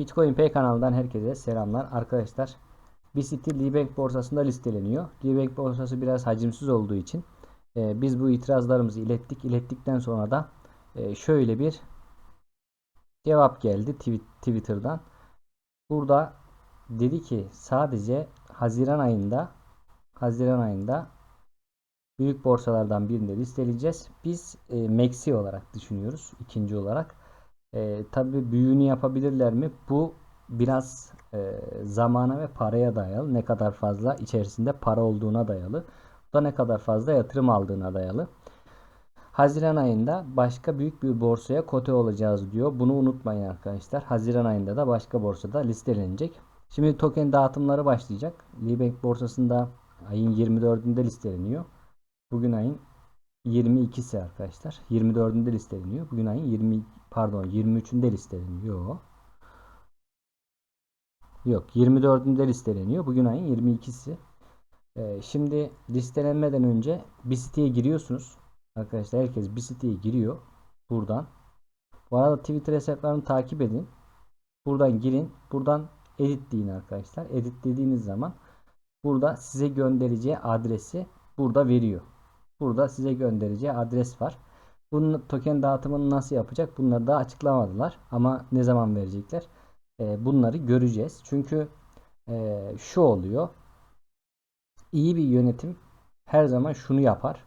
Bitcoin Pay kanalından herkese selamlar. Arkadaşlar BCT Libank borsasında listeleniyor. Libank borsası biraz hacimsiz olduğu için e, biz bu itirazlarımızı ilettik. İlettikten sonra da e, şöyle bir cevap geldi twi- Twitter'dan. Burada dedi ki sadece Haziran ayında Haziran ayında büyük borsalardan birinde listeleyeceğiz. Biz e, Maxi olarak düşünüyoruz ikinci olarak. E, tabii büyüğünü yapabilirler mi? Bu biraz e, zamana ve paraya dayalı. Ne kadar fazla içerisinde para olduğuna dayalı. Bu da ne kadar fazla yatırım aldığına dayalı. Haziran ayında başka büyük bir borsaya kote olacağız diyor. Bunu unutmayın arkadaşlar. Haziran ayında da başka borsada listelenecek. Şimdi token dağıtımları başlayacak. Libank borsasında ayın 24'ünde listeleniyor. Bugün ayın 22'si arkadaşlar. 24'ünde listeleniyor. Bugün ayın 20 pardon 23'ünde listeleniyor. Yok. Yok 24'ünde listeleniyor. Bugün ayın 22'si. Ee, şimdi listelenmeden önce bir siteye giriyorsunuz. Arkadaşlar herkes bir siteye giriyor. Buradan. Bu arada Twitter hesaplarını takip edin. Buradan girin. Buradan edit deyin arkadaşlar. Edit dediğiniz zaman burada size göndereceği adresi burada veriyor. Burada size göndereceği adres var. Bunun token dağıtımını nasıl yapacak? Bunları da açıklamadılar. Ama ne zaman verecekler? Ee, bunları göreceğiz. Çünkü e, şu oluyor. İyi bir yönetim her zaman şunu yapar.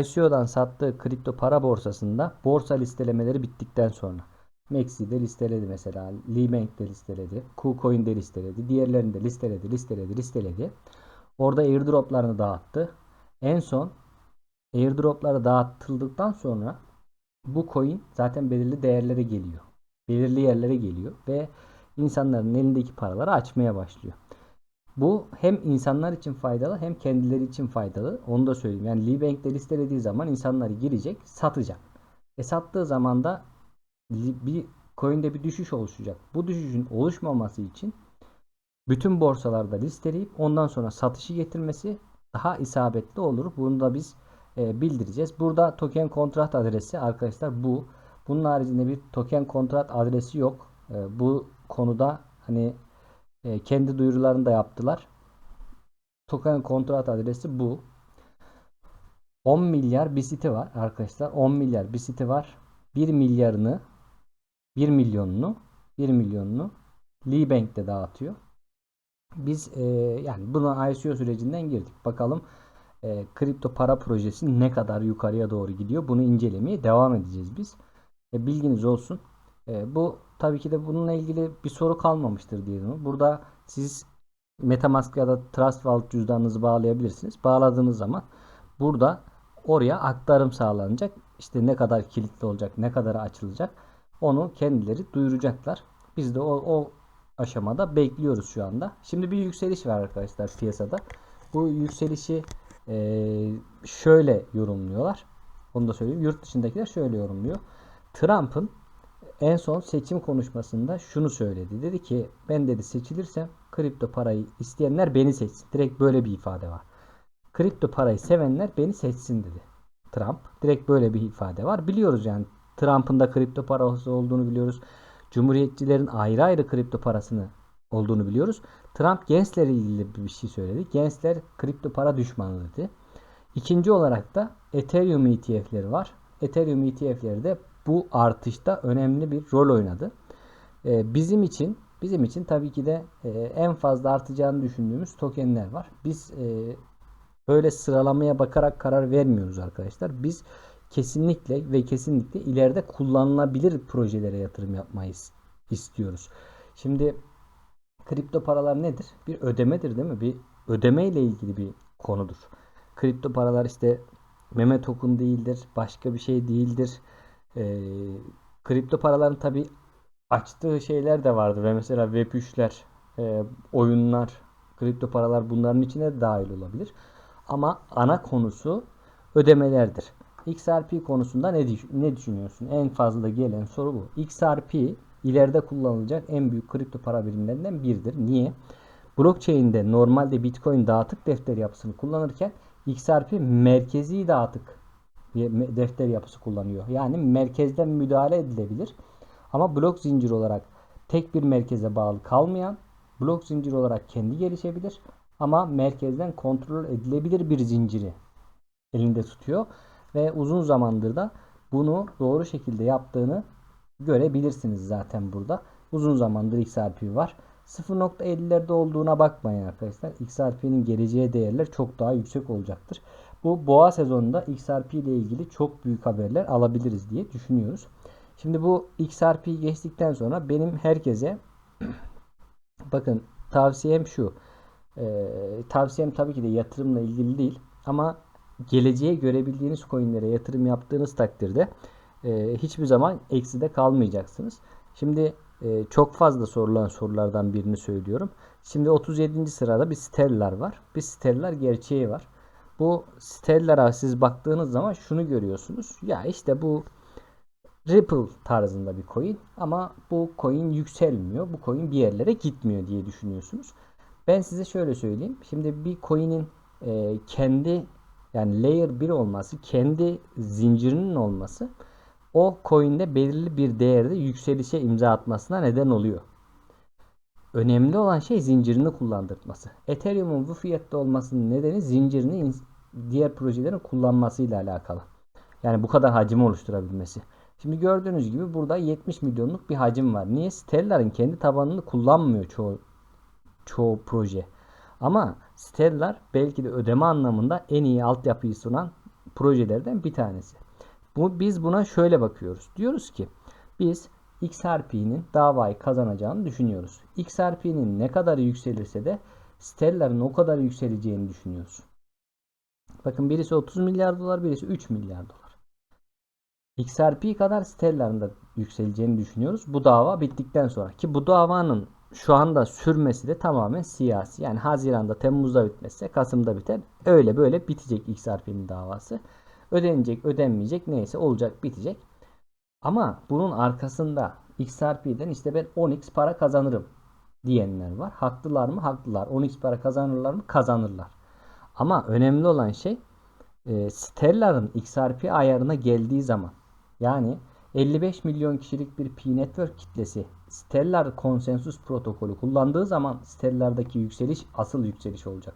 ICO'dan sattığı kripto para borsasında borsa listelemeleri bittikten sonra Maxi'de listeledi mesela. Libank'de listeledi. KuCoin'de listeledi. Diğerlerini de listeledi, listeledi, listeledi. Orada airdroplarını dağıttı. En son airdropları dağıtıldıktan sonra bu coin zaten belirli değerlere geliyor. Belirli yerlere geliyor ve insanların elindeki paraları açmaya başlıyor. Bu hem insanlar için faydalı hem kendileri için faydalı. Onu da söyleyeyim. Yani Libank'te listelediği zaman insanlar girecek, satacak. E sattığı zaman da bir coin'de bir düşüş oluşacak. Bu düşüşün oluşmaması için bütün borsalarda listeleyip ondan sonra satışı getirmesi daha isabetli olur. Bunu da biz e, bildireceğiz. Burada token kontrat adresi arkadaşlar bu. Bunun haricinde bir token kontrat adresi yok. E, bu konuda hani e, kendi duyurularını da yaptılar. Token kontrat adresi bu. 10 milyar bir site var arkadaşlar. 10 milyar bir site var. 1 milyarını 1 milyonunu 1 milyonunu Libank'te dağıtıyor. Biz e, yani buna ICO sürecinden girdik. Bakalım e, kripto para projesi ne kadar yukarıya doğru gidiyor. Bunu incelemeye devam edeceğiz biz. E, bilginiz olsun. E, bu tabii ki de bununla ilgili bir soru kalmamıştır diyelim. Burada siz MetaMask ya da Trust Wallet cüzdanınızı bağlayabilirsiniz. Bağladığınız zaman burada oraya aktarım sağlanacak. İşte ne kadar kilitli olacak, ne kadar açılacak onu kendileri duyuracaklar. Biz de o, o aşamada bekliyoruz şu anda. Şimdi bir yükseliş var arkadaşlar piyasada. Bu yükselişi şöyle yorumluyorlar. Onu da söyleyeyim. Yurt dışındakiler şöyle yorumluyor. Trump'ın en son seçim konuşmasında şunu söyledi. Dedi ki ben dedi seçilirsem kripto parayı isteyenler beni seçsin. Direkt böyle bir ifade var. Kripto parayı sevenler beni seçsin dedi. Trump. Direkt böyle bir ifade var. Biliyoruz yani Trump'ın da kripto parası olduğunu biliyoruz. Cumhuriyetçilerin ayrı ayrı kripto parasını olduğunu biliyoruz. Trump gençlerle ilgili bir şey söyledi. Gençler kripto para düşmanı dedi. İkinci olarak da Ethereum ETF'leri var. Ethereum ETF'leri de bu artışta önemli bir rol oynadı. Ee, bizim için bizim için tabii ki de e, en fazla artacağını düşündüğümüz tokenler var. Biz e, böyle sıralamaya bakarak karar vermiyoruz arkadaşlar. Biz kesinlikle ve kesinlikle ileride kullanılabilir projelere yatırım yapmayı istiyoruz. Şimdi kripto paralar nedir? Bir ödemedir değil mi? Bir ödeme ile ilgili bir konudur. Kripto paralar işte meme token değildir, başka bir şey değildir. Ee, kripto paraların tabi açtığı şeyler de vardır ve mesela Web3'ler, e, oyunlar, kripto paralar bunların içine dahil olabilir. Ama ana konusu ödemelerdir. XRP konusunda ne, ne düşünüyorsun? En fazla gelen soru bu. XRP ileride kullanılacak en büyük kripto para birimlerinden biridir. Niye? Blockchain'de normalde Bitcoin dağıtık defter yapısını kullanırken XRP merkezi dağıtık defter yapısı kullanıyor. Yani merkezden müdahale edilebilir. Ama blok zincir olarak tek bir merkeze bağlı kalmayan blok zinciri olarak kendi gelişebilir ama merkezden kontrol edilebilir bir zinciri elinde tutuyor ve uzun zamandır da bunu doğru şekilde yaptığını görebilirsiniz zaten burada. Uzun zamandır XRP var. 0.50'lerde olduğuna bakmayın arkadaşlar. XRP'nin geleceğe değerler çok daha yüksek olacaktır. Bu boğa sezonunda XRP ile ilgili çok büyük haberler alabiliriz diye düşünüyoruz. Şimdi bu XRP'yi geçtikten sonra benim herkese bakın tavsiyem şu. Ee, tavsiyem tabii ki de yatırımla ilgili değil ama geleceğe görebildiğiniz coinlere yatırım yaptığınız takdirde e, hiçbir zaman ekside kalmayacaksınız. Şimdi e, çok fazla sorulan sorulardan birini söylüyorum. Şimdi 37. sırada bir Stellar var. Bir Stellar gerçeği var. Bu Stellar'a siz baktığınız zaman şunu görüyorsunuz. Ya işte bu Ripple tarzında bir coin ama bu coin yükselmiyor. Bu coin bir yerlere gitmiyor diye düşünüyorsunuz. Ben size şöyle söyleyeyim. Şimdi bir coin'in e, kendi yani layer 1 olması, kendi zincirinin olması o coin'de belirli bir değerde yükselişe imza atmasına neden oluyor. Önemli olan şey zincirini kullandırması. Ethereum'un bu fiyatta olmasının nedeni zincirini diğer projelerin kullanmasıyla alakalı. Yani bu kadar hacim oluşturabilmesi. Şimdi gördüğünüz gibi burada 70 milyonluk bir hacim var. Niye? Stellar'ın kendi tabanını kullanmıyor çoğu çoğu proje. Ama Stellar belki de ödeme anlamında en iyi altyapıyı sunan projelerden bir tanesi. Bu, biz buna şöyle bakıyoruz. Diyoruz ki biz XRP'nin davayı kazanacağını düşünüyoruz. XRP'nin ne kadar yükselirse de Stellar'ın o kadar yükseleceğini düşünüyoruz. Bakın birisi 30 milyar dolar, birisi 3 milyar dolar. XRP kadar Stellar'ın da yükseleceğini düşünüyoruz. Bu dava bittikten sonra ki bu davanın şu anda sürmesi de tamamen siyasi. Yani Haziran'da, Temmuz'da bitmezse Kasım'da biter. Öyle böyle bitecek XRP'nin davası. Ödenecek, ödenmeyecek neyse olacak, bitecek. Ama bunun arkasında XRP'den işte ben 10x para kazanırım diyenler var. Haklılar mı? Haklılar. 10x para kazanırlar mı? Kazanırlar. Ama önemli olan şey e, Stellar'ın XRP ayarına geldiği zaman yani 55 milyon kişilik bir P-Network kitlesi Stellar konsensus protokolü kullandığı zaman Stellar'daki yükseliş asıl yükseliş olacak.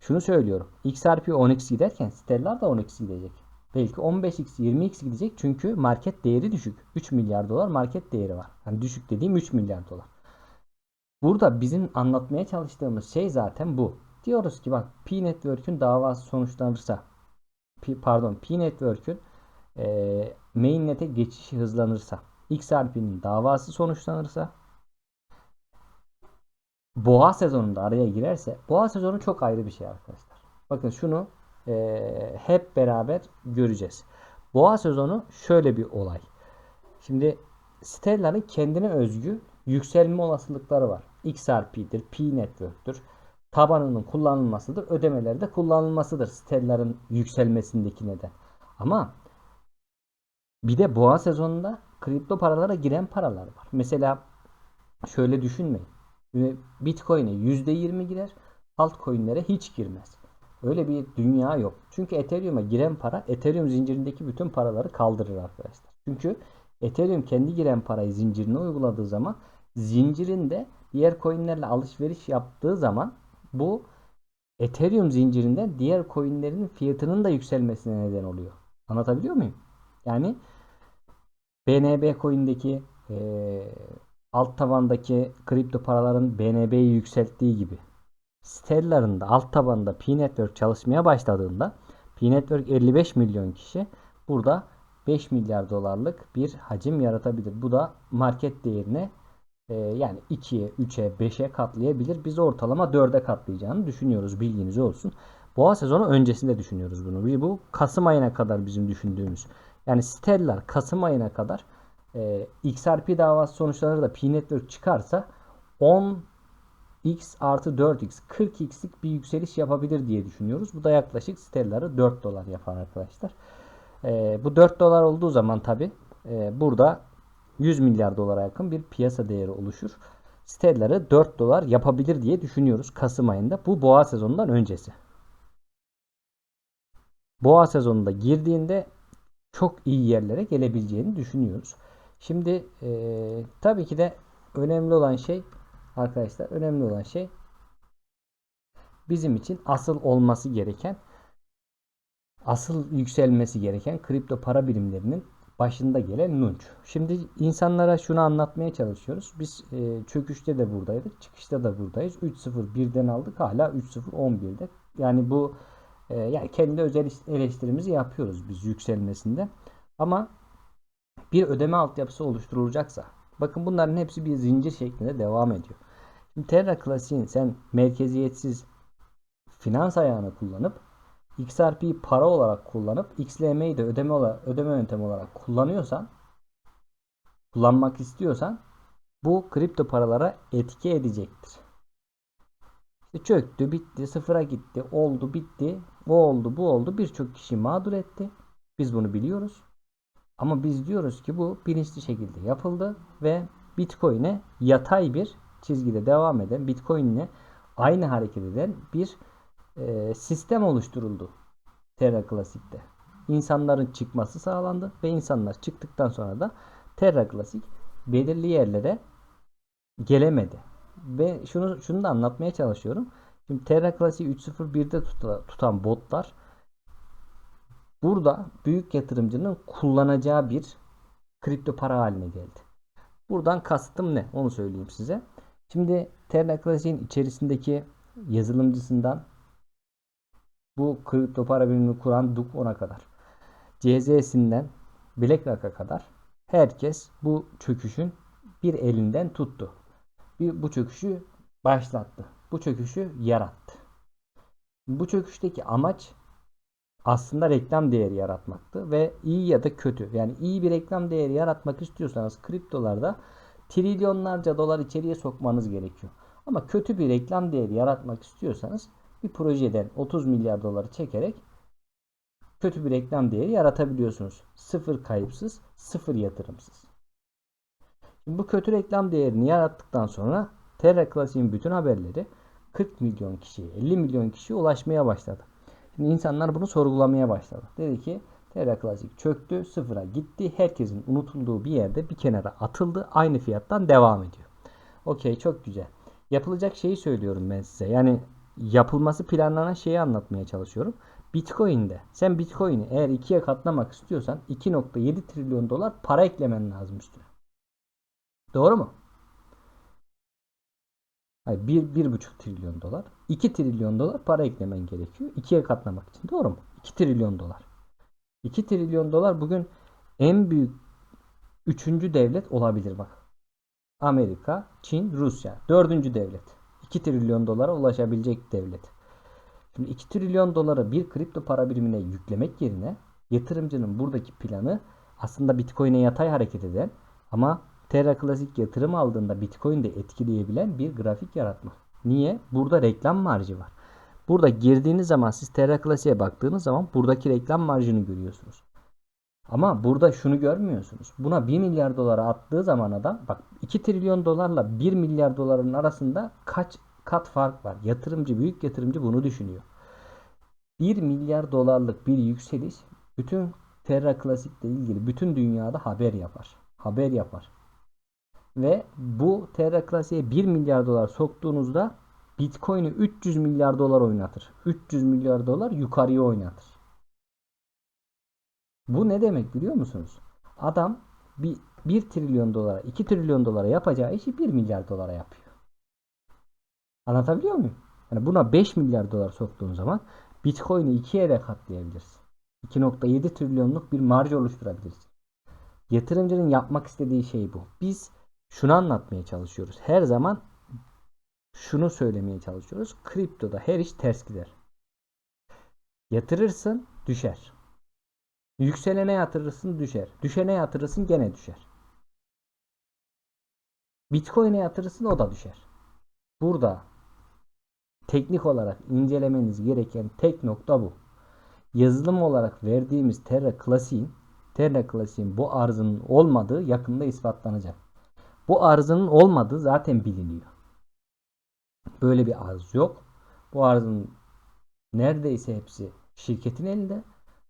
Şunu söylüyorum. XRP 10x giderken Stellar da 10x gidecek. Belki 15x 20x gidecek çünkü market değeri düşük. 3 milyar dolar market değeri var. Yani düşük dediğim 3 milyar dolar. Burada bizim anlatmaya çalıştığımız şey zaten bu. Diyoruz ki bak P-Network'ün davası sonuçlanırsa P, pardon P-Network'ün e, mainnet'e geçişi hızlanırsa XRP'nin davası sonuçlanırsa boğa sezonunda araya girerse boğa sezonu çok ayrı bir şey arkadaşlar. Bakın şunu e, hep beraber göreceğiz. Boğa sezonu şöyle bir olay. Şimdi Stellar'ın kendine özgü yükselme olasılıkları var. XRP'dir, P-Network'tür. Tabanının kullanılmasıdır, ödemeleri de kullanılmasıdır Stellar'ın yükselmesindeki neden. Ama bir de boğa sezonunda kripto paralara giren paralar var. Mesela şöyle düşünmeyin. Bitcoin'e %20 girer, altcoin'lere hiç girmez. Öyle bir dünya yok. Çünkü Ethereum'a giren para Ethereum zincirindeki bütün paraları kaldırır arkadaşlar. Çünkü Ethereum kendi giren parayı zincirine uyguladığı zaman zincirinde diğer coinlerle alışveriş yaptığı zaman bu Ethereum zincirinden diğer coinlerin fiyatının da yükselmesine neden oluyor. Anlatabiliyor muyum? Yani BNB coin'deki e, alt tabandaki kripto paraların BNB'yi yükselttiği gibi Stellar'ın da alt tabanda P-Network çalışmaya başladığında P-Network 55 milyon kişi burada 5 milyar dolarlık bir hacim yaratabilir. Bu da market değerine e, yani 2'ye, 3'e, 5'e katlayabilir. Biz ortalama 4'e katlayacağını düşünüyoruz. Bilginiz olsun. Boğa sezonu öncesinde düşünüyoruz bunu. Bu Kasım ayına kadar bizim düşündüğümüz. Yani Stellar Kasım ayına kadar e, XRP davası sonuçlanır da P-Network çıkarsa 10 x artı 4x 40x'lik bir yükseliş yapabilir diye düşünüyoruz. Bu da yaklaşık Stellar'ı 4 dolar yapar arkadaşlar. E, bu 4 dolar olduğu zaman tabi e, burada 100 milyar dolara yakın bir piyasa değeri oluşur. Stellar'ı 4 dolar yapabilir diye düşünüyoruz Kasım ayında. Bu boğa sezonundan öncesi. Boğa sezonunda girdiğinde çok iyi yerlere gelebileceğini düşünüyoruz. Şimdi e, tabii ki de önemli olan şey arkadaşlar önemli olan şey bizim için asıl olması gereken asıl yükselmesi gereken kripto para birimlerinin başında gelen Nunç. Şimdi insanlara şunu anlatmaya çalışıyoruz. Biz e, çöküşte de buradaydık. Çıkışta da buradayız. 3.0 birden aldık. Hala 3.0 11'de. Yani bu e, yani kendi özel eleştirimizi yapıyoruz biz yükselmesinde. Ama bir ödeme altyapısı oluşturulacaksa bakın bunların hepsi bir zincir şeklinde devam ediyor. Şimdi Terra Classic'in sen merkeziyetsiz finans ayağını kullanıp XRP'yi para olarak kullanıp XLM'yi de ödeme olarak, ödeme yöntemi olarak kullanıyorsan kullanmak istiyorsan bu kripto paralara etki edecektir. İşte çöktü, bitti, sıfıra gitti, oldu, bitti, o oldu, bu oldu. Birçok kişi mağdur etti. Biz bunu biliyoruz. Ama biz diyoruz ki bu bilinçli şekilde yapıldı ve Bitcoin'e yatay bir çizgide devam eden, Bitcoin'le aynı hareket eden bir e, sistem oluşturuldu Terra Classic'te. İnsanların çıkması sağlandı ve insanlar çıktıktan sonra da Terra Classic belirli yerlere gelemedi. Ve şunu şunu da anlatmaya çalışıyorum. Şimdi Terra Classic 3.01'de tutan botlar burada büyük yatırımcının kullanacağı bir kripto para haline geldi. Buradan kastım ne? Onu söyleyeyim size. Şimdi Terra Classic'in içerisindeki yazılımcısından bu kripto para birimini kuran Duk 10'a kadar. CZ'sinden BlackRock'a kadar herkes bu çöküşün bir elinden tuttu. Bir, bu çöküşü başlattı. Bu çöküşü yarattı. Bu çöküşteki amaç aslında reklam değeri yaratmaktı ve iyi ya da kötü yani iyi bir reklam değeri yaratmak istiyorsanız kriptolarda trilyonlarca dolar içeriye sokmanız gerekiyor. Ama kötü bir reklam değeri yaratmak istiyorsanız bir projeden 30 milyar doları çekerek kötü bir reklam değeri yaratabiliyorsunuz. Sıfır kayıpsız, sıfır yatırımsız. Şimdi bu kötü reklam değerini yarattıktan sonra Terra Classic'in bütün haberleri 40 milyon kişiye, 50 milyon kişiye ulaşmaya başladı. Şimdi insanlar bunu sorgulamaya başladı. Dedi ki Terra Classic çöktü, sıfıra gitti. Herkesin unutulduğu bir yerde bir kenara atıldı. Aynı fiyattan devam ediyor. Okey çok güzel. Yapılacak şeyi söylüyorum ben size. Yani yapılması planlanan şeyi anlatmaya çalışıyorum. Bitcoin'de sen Bitcoin'i eğer ikiye katlamak istiyorsan 2.7 trilyon dolar para eklemen lazım üstüne. Doğru mu? Hayır, 1, 1,5 trilyon dolar. 2 trilyon dolar para eklemen gerekiyor. ikiye katlamak için. Doğru mu? 2 trilyon dolar. 2 trilyon dolar bugün en büyük üçüncü devlet olabilir bak. Amerika, Çin, Rusya. Dördüncü devlet. 2 trilyon dolara ulaşabilecek devlet. Şimdi 2 trilyon dolara bir kripto para birimine yüklemek yerine yatırımcının buradaki planı aslında Bitcoin'e yatay hareket eden ama Terra Classic yatırım aldığında Bitcoin'de etkileyebilen bir grafik yaratmak. Niye? Burada reklam marjı var. Burada girdiğiniz zaman siz Terra Classic'e baktığınız zaman buradaki reklam marjını görüyorsunuz. Ama burada şunu görmüyorsunuz. Buna 1 milyar dolara attığı zaman adam bak 2 trilyon dolarla 1 milyar doların arasında kaç kat fark var. Yatırımcı, büyük yatırımcı bunu düşünüyor. 1 milyar dolarlık bir yükseliş bütün Terra Classic ile ilgili bütün dünyada haber yapar. Haber yapar. Ve bu Terra Classic'e 1 milyar dolar soktuğunuzda Bitcoin'i 300 milyar dolar oynatır. 300 milyar dolar yukarıya oynatır. Bu ne demek biliyor musunuz? Adam bir 1 trilyon dolara 2 trilyon dolara yapacağı işi 1 milyar dolara yapıyor. Anlatabiliyor muyum? Yani buna 5 milyar dolar soktuğun zaman Bitcoin'i ikiye de katlayabilirsin. 2.7 trilyonluk bir marj oluşturabilirsin. Yatırımcının yapmak istediği şey bu. Biz şunu anlatmaya çalışıyoruz. Her zaman şunu söylemeye çalışıyoruz. Kriptoda her iş ters gider. Yatırırsın düşer. Yükselene yatırırsın düşer. Düşene yatırırsın gene düşer. Bitcoin'e yatırırsın o da düşer. Burada teknik olarak incelemeniz gereken tek nokta bu. Yazılım olarak verdiğimiz Terra Classic'in Terra Classic'in bu arzının olmadığı yakında ispatlanacak. Bu arzının olmadığı zaten biliniyor. Böyle bir arz yok. Bu arzın neredeyse hepsi şirketin elinde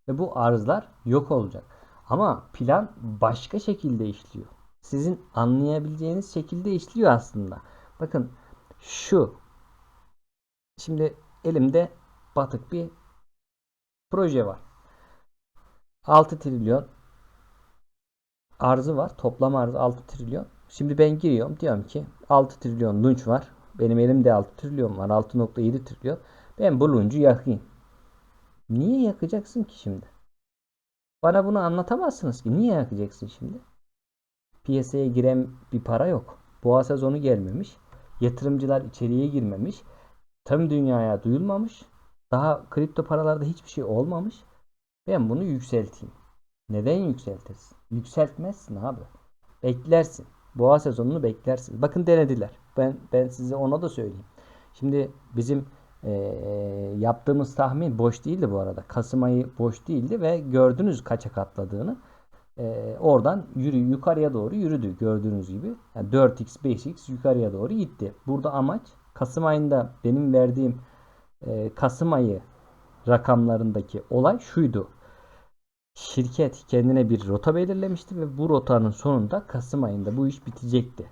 ve bu arzlar yok olacak. Ama plan başka şekilde işliyor. sizin anlayabileceğiniz şekilde işliyor aslında. Bakın şu şimdi elimde batık bir proje var. 6 trilyon arzı var. Toplam arzı 6 trilyon. Şimdi ben giriyorum diyorum ki 6 trilyon lunch var. Benim elimde 6 trilyon var. 6.7 trilyon. Ben bu lunchu yakayım. Niye yakacaksın ki şimdi? Bana bunu anlatamazsınız ki. Niye yakacaksın şimdi? Piyasaya giren bir para yok. Boğa sezonu gelmemiş. Yatırımcılar içeriye girmemiş. Tüm dünyaya duyulmamış. Daha kripto paralarda hiçbir şey olmamış. Ben bunu yükselteyim. Neden yükseltirsin? Yükseltmezsin abi. Beklersin. Boğa sezonunu beklersin. Bakın denediler. Ben ben size ona da söyleyeyim. Şimdi bizim e, yaptığımız tahmin boş değildi bu arada. Kasım ayı boş değildi ve gördünüz kaça katladığını. E, oradan yürü yukarıya doğru yürüdü gördüğünüz gibi. Yani 4x 5x yukarıya doğru gitti. Burada amaç Kasım ayında benim verdiğim e, Kasım ayı rakamlarındaki olay şuydu. Şirket kendine bir rota belirlemişti ve bu rotanın sonunda Kasım ayında bu iş bitecekti.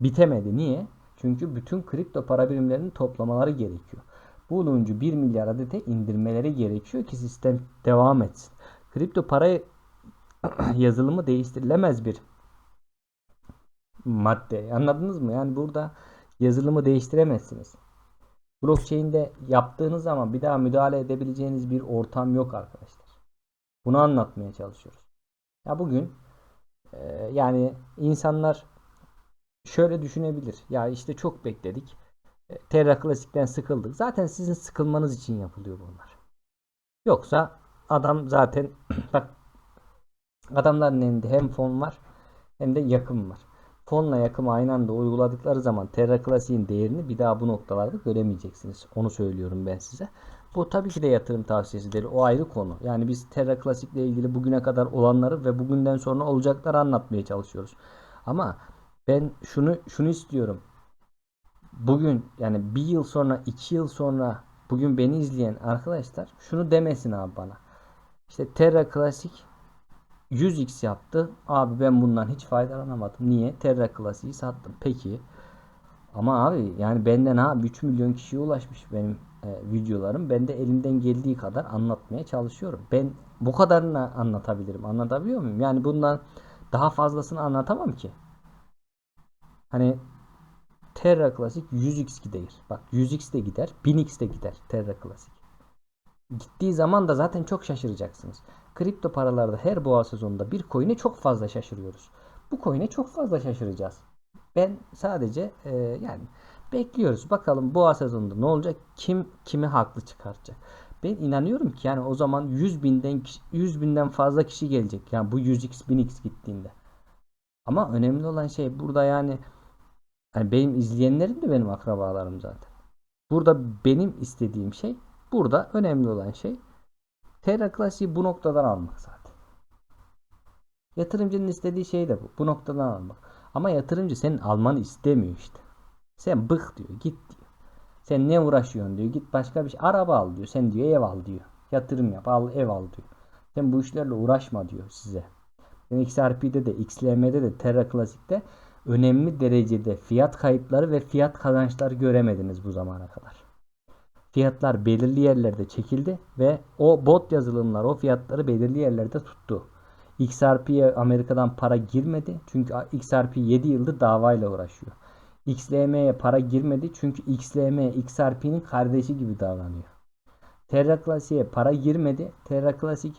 Bitemedi. Niye? Çünkü bütün kripto para birimlerinin toplamaları gerekiyor. Bu olunca 1 milyar adete indirmeleri gerekiyor ki sistem devam etsin. Kripto para yazılımı değiştirilemez bir madde. Anladınız mı? Yani burada yazılımı değiştiremezsiniz. Blockchain'de yaptığınız zaman bir daha müdahale edebileceğiniz bir ortam yok arkadaşlar. Bunu anlatmaya çalışıyoruz. Ya bugün e, yani insanlar şöyle düşünebilir. Ya işte çok bekledik. E, Terra Classic'ten sıkıldık. Zaten sizin sıkılmanız için yapılıyor bunlar. Yoksa adam zaten bak adamların elinde hem fon var hem de yakın var. Fonla yakımı aynı anda uyguladıkları zaman Terra Classic'in değerini bir daha bu noktalarda göremeyeceksiniz. Onu söylüyorum ben size. Bu tabii ki de yatırım tavsiyesidir. O ayrı konu. Yani biz Terra Classic ile ilgili bugüne kadar olanları ve bugünden sonra olacakları anlatmaya çalışıyoruz. Ama ben şunu şunu istiyorum. Bugün yani bir yıl sonra, iki yıl sonra bugün beni izleyen arkadaşlar şunu demesin abi bana. İşte Terra Classic 100x yaptı. Abi ben bundan hiç faydalanamadım. Niye? Terra Classic'i sattım. Peki. Ama abi yani benden ha 3 milyon kişiye ulaşmış benim e, videolarım. Ben de elimden geldiği kadar anlatmaya çalışıyorum. Ben bu kadarını anlatabilirim. Anlatabiliyor muyum? Yani bundan daha fazlasını anlatamam ki. Hani Terra Classic 100x gider. Bak 100x de gider. 1000x de gider Terra Classic. Gittiği zaman da zaten çok şaşıracaksınız. Kripto paralarda her boğa sezonunda bir coin'e çok fazla şaşırıyoruz. Bu coin'e çok fazla şaşıracağız. Ben sadece e, yani bekliyoruz. Bakalım boğa sezonunda ne olacak? Kim kimi haklı çıkartacak? Ben inanıyorum ki yani o zaman 100 binden 100 binden fazla kişi gelecek. Yani bu 100x 1000x gittiğinde. Ama önemli olan şey burada yani yani benim izleyenlerim de benim akrabalarım zaten. Burada benim istediğim şey burada önemli olan şey Terra Classic'i bu noktadan almak zaten. Yatırımcının istediği şey de bu. Bu noktadan almak. Ama yatırımcı senin almanı istemiyor işte. Sen bık diyor. Git diyor. Sen ne uğraşıyorsun diyor. Git başka bir şey. Araba al diyor. Sen diyor ev al diyor. Yatırım yap. Al ev al diyor. Sen bu işlerle uğraşma diyor size. Yani XRP'de de XLM'de de Terra Classic'te önemli derecede fiyat kayıpları ve fiyat kazançları göremediniz bu zamana kadar. Fiyatlar belirli yerlerde çekildi ve o bot yazılımlar o fiyatları belirli yerlerde tuttu. XRP'ye Amerika'dan para girmedi. Çünkü XRP 7 yıldır davayla uğraşıyor. XLM'ye para girmedi. Çünkü XLM XRP'nin kardeşi gibi davranıyor. Terra Classic'e para girmedi. Terra Classic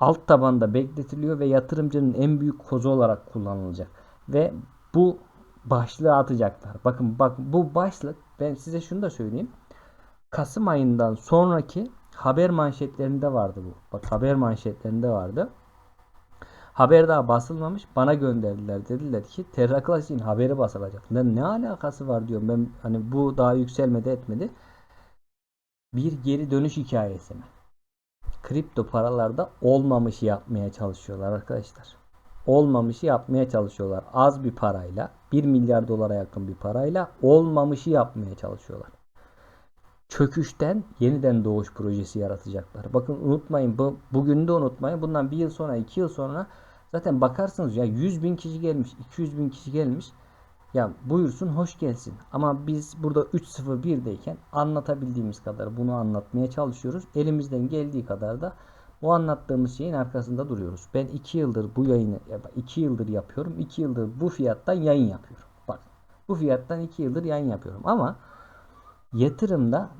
alt tabanda bekletiliyor ve yatırımcının en büyük kozu olarak kullanılacak. Ve bu başlığı atacaklar. Bakın bak bu başlık ben size şunu da söyleyeyim. Kasım ayından sonraki haber manşetlerinde vardı bu. Bak haber manşetlerinde vardı. Haber daha basılmamış. Bana gönderdiler. Dediler ki Terra Classic'in haberi basılacak. Ne, ne alakası var diyorum. Ben hani bu daha yükselmedi etmedi. Bir geri dönüş hikayesi mi? Kripto paralarda olmamışı yapmaya çalışıyorlar arkadaşlar. Olmamışı yapmaya çalışıyorlar. Az bir parayla 1 milyar dolara yakın bir parayla olmamışı yapmaya çalışıyorlar çöküşten yeniden doğuş projesi yaratacaklar. Bakın unutmayın bu, bugün de unutmayın. Bundan bir yıl sonra iki yıl sonra Zaten bakarsınız ya 100 bin kişi gelmiş, 200 bin kişi gelmiş. Ya buyursun hoş gelsin. Ama biz burada 3.01'deyken anlatabildiğimiz kadar bunu anlatmaya çalışıyoruz. Elimizden geldiği kadar da bu anlattığımız şeyin arkasında duruyoruz. Ben 2 yıldır bu yayını 2 yıldır yapıyorum. 2 yıldır bu fiyattan yayın yapıyorum. Bak bu fiyattan 2 yıldır yayın yapıyorum. Ama yatırımda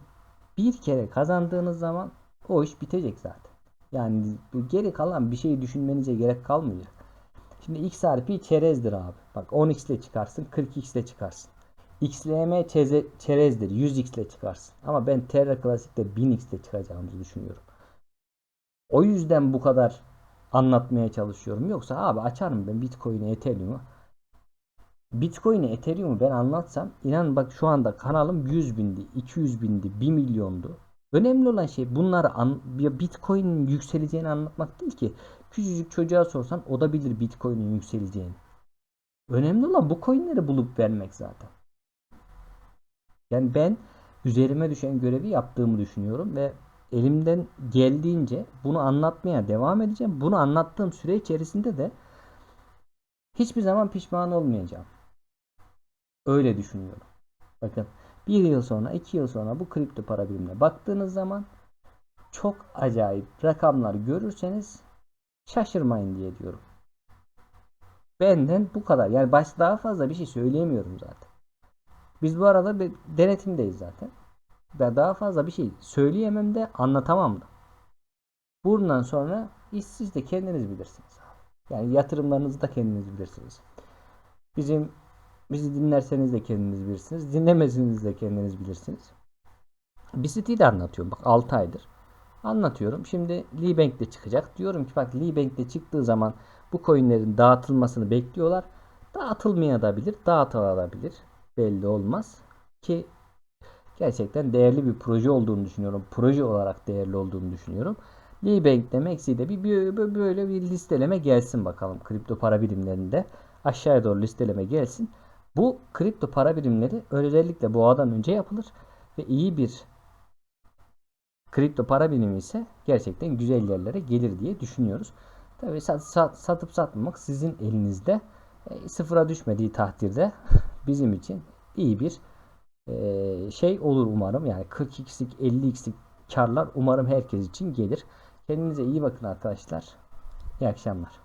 bir kere kazandığınız zaman o iş bitecek zaten. Yani geri kalan bir şeyi düşünmenize gerek kalmayacak. Şimdi XRP çerezdir abi. Bak 10x ile çıkarsın 40x ile çıkarsın. XLM çeze, çerezdir 100x ile çıkarsın. Ama ben Terra Classic'te 1000x ile çıkacağımızı düşünüyorum. O yüzden bu kadar anlatmaya çalışıyorum. Yoksa abi açarım ben Bitcoin'i, Ethereum'u. Bitcoin'i, Ethereum'u ben anlatsam inan bak şu anda kanalım 100 bindi, 200 bindi, 1 milyondu. Önemli olan şey bunları an, Bitcoin'in yükseleceğini anlatmak değil ki. Küçücük çocuğa sorsan o da bilir Bitcoin'in yükseleceğini. Önemli olan bu coinleri bulup vermek zaten. Yani ben üzerime düşen görevi yaptığımı düşünüyorum ve elimden geldiğince bunu anlatmaya devam edeceğim. Bunu anlattığım süre içerisinde de hiçbir zaman pişman olmayacağım. Öyle düşünüyorum. Bakın bir yıl sonra, iki yıl sonra bu kripto para birimine baktığınız zaman çok acayip rakamlar görürseniz şaşırmayın diye diyorum. Benden bu kadar. Yani baş daha fazla bir şey söyleyemiyorum zaten. Biz bu arada bir denetimdeyiz zaten. Ben daha fazla bir şey söyleyemem de anlatamam da. Bundan sonra iş siz de kendiniz bilirsiniz. Yani yatırımlarınızı da kendiniz bilirsiniz. Bizim bizi dinlerseniz de kendiniz bilirsiniz. Dinlemezseniz de kendiniz bilirsiniz. BCT'yi de anlatıyorum. Bak 6 aydır. Anlatıyorum. Şimdi Lee Bank'te çıkacak. Diyorum ki bak Lee Bank'te çıktığı zaman bu coinlerin dağıtılmasını bekliyorlar. Dağıtılmayabilir, dağıtılabilir. Belli olmaz. Ki gerçekten değerli bir proje olduğunu düşünüyorum. Proje olarak değerli olduğunu düşünüyorum. Lee Bank'te Maxi'de bir böyle bir listeleme gelsin bakalım kripto para birimlerinde. Aşağıya doğru listeleme gelsin. Bu kripto para birimleri özellikle boğadan önce yapılır ve iyi bir kripto para birimi ise gerçekten güzel yerlere gelir diye düşünüyoruz. Tabii sat, sat, satıp satmamak sizin elinizde. E, sıfıra düşmediği takdirde bizim için iyi bir e, şey olur umarım. Yani 42'lik 50'lik karlar umarım herkes için gelir. Kendinize iyi bakın arkadaşlar. İyi akşamlar.